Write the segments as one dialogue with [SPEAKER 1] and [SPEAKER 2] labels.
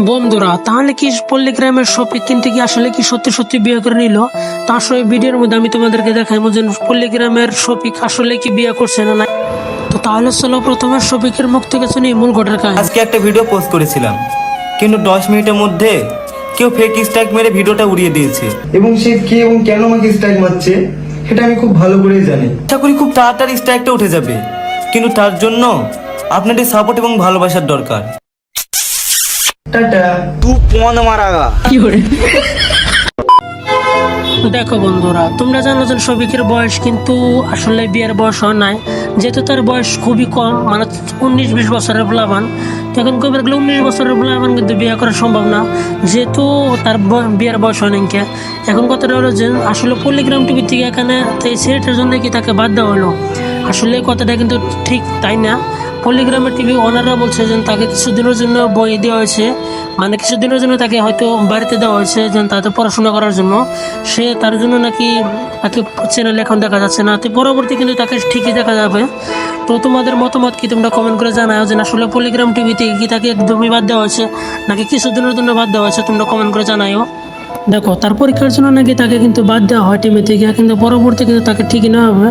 [SPEAKER 1] বন্ধুরা তাহলে কি পল্লীগ্রামের শপিং কিনতে কি আসলে কি সত্যি সত্যি বিয়ে করে নিল? তা আসলে ভিডিওর মধ্যে আমি তোমাদেরকে দেখাইবো যে পল্লীগ্রামের শপিক আসলে কি বিয়ে করছে না না তো তাহলে চলো প্রথমে শপিকের মুখ থেকে শুনি মূল ঘটের কাহিনী।
[SPEAKER 2] আজকে একটা ভিডিও পোস্ট করেছিলাম কিন্তু দশ মিনিটের মধ্যে কেউ ফেক স্ট্রাইক মেরে ভিডিওটা উড়িয়ে দিয়েছে।
[SPEAKER 3] এবং সে কে এবং কেন আমাকে স্ট্রাইক মারছে সেটা আমি খুব ভালো করেই জানি।
[SPEAKER 2] আশা করি খুব তাড়াতাড়ি স্ট্রাইকটা উঠে যাবে কিন্তু তার জন্য আপনাদের সাপোর্ট এবং ভালোবাসার দরকার।
[SPEAKER 3] টাটা।
[SPEAKER 2] তু পন মারাগা।
[SPEAKER 1] দেখো বন্ধুরা তোমরা জানো যে শফিকের বয়স কিন্তু আসলে বিয়ের বয়স হয় নাই। যেহেতু তার বয়স খুবই কম মানে উনিশ বিশ বছরের প্লাবান তখন কবে গেলে উনিশ বছরের প্লাবান কিন্তু বিয়ে করা সম্ভব না। যেহেতু তার বিয়ের বয়স হয় নাকি এখন কথাটা হলো যে আসলে পল্লীগ্রাম টিভি থেকে এখানে সেটের জন্য কি তাকে বাদ দেওয়া হলো? আসলে কথাটা কিন্তু ঠিক তাই না? পল্লীগ্রামের টিভি ওনাররা বলছে যে তাকে কিছুদিনের জন্য বই দেওয়া হয়েছে। মানে কিছুদিনের জন্য তাকে হয়তো বাড়িতে দেওয়া হয়েছে যে তাতে পড়াশোনা করার জন্য। সে তার জন্য নাকি তাকে চ্যানেল এখন দেখা যাচ্ছে না। তো পরবর্তী কিন্তু তাকে ঠিকই দেখা যাবে। তো তোমাদের মতামত কি তোমরা কমেন্ট করে জানাও যে আসলে পল্লীগ্রাম টিভিতে কি তাকে একদমই বাদ দেওয়া হয়েছে নাকি কিছুদিনের জন্য বাদ দেওয়া হয়েছে তোমরা কমেন্ট করে জানাও দেখো, তার পরীক্ষার জন্য নাকি তাকে কিন্তু বাদ দেওয়া হয় টিমে থেকে কিন্তু পরবর্তী কিন্তু তাকে ঠিকই নেওয়া হবে।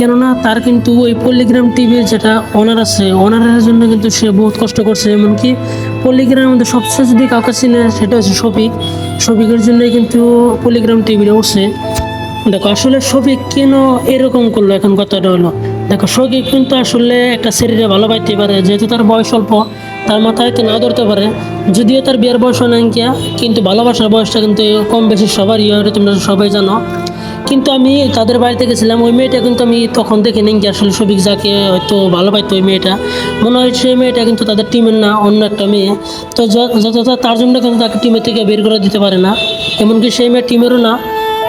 [SPEAKER 1] কেননা তার কিন্তু ওই পল্লীগ্রাম টিভির যেটা ওনার আছে ওনারের জন্য কিন্তু সে বহুত কষ্ট করছে। এমনকি পল্লীগ্রামের মধ্যে সবচেয়ে যদি কাউকে চিনে, সেটা হচ্ছে শফিক শফিকের জন্যই কিন্তু পল্লীগ্রাম টিভিটা উঠছে। দেখো, আসলে শফিক কেন এরকম করল এখন কথাটা হলো। দেখো শফিক কিন্তু আসলে একটা শরীরে ভালো পাইতে পারে, যেহেতু তার বয়স অল্প, তার মাথায় তো না ধরতে পারে। যদিও তার বিয়ের বয়স না কিন্তু ভালোবাসার বয়সটা কিন্তু কম বেশি সবারই তোমরা সবাই জানো। কিন্তু আমি তাদের বাড়িতে গেছিলাম, ওই মেয়েটা কিন্তু আমি তখন দেখে নিই যে আসলে সবিক যাকে হয়তো ভালো পাইতো ওই মেয়েটা। মনে হয় সেই মেয়েটা কিন্তু তাদের টিমের না, অন্য একটা মেয়ে। তো যথাযথ তার জন্য কিন্তু তাকে টিমের থেকে বের করে দিতে পারে না। এমনকি সেই মেয়ে টিমেরও না।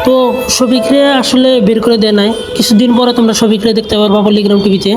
[SPEAKER 1] তো সবিকরে আসলে বের করে দেয় নাই। কিছুদিন পরে তোমরা সবিকরে দেখতে পারবা পল্লিগ্রাম টিভিতে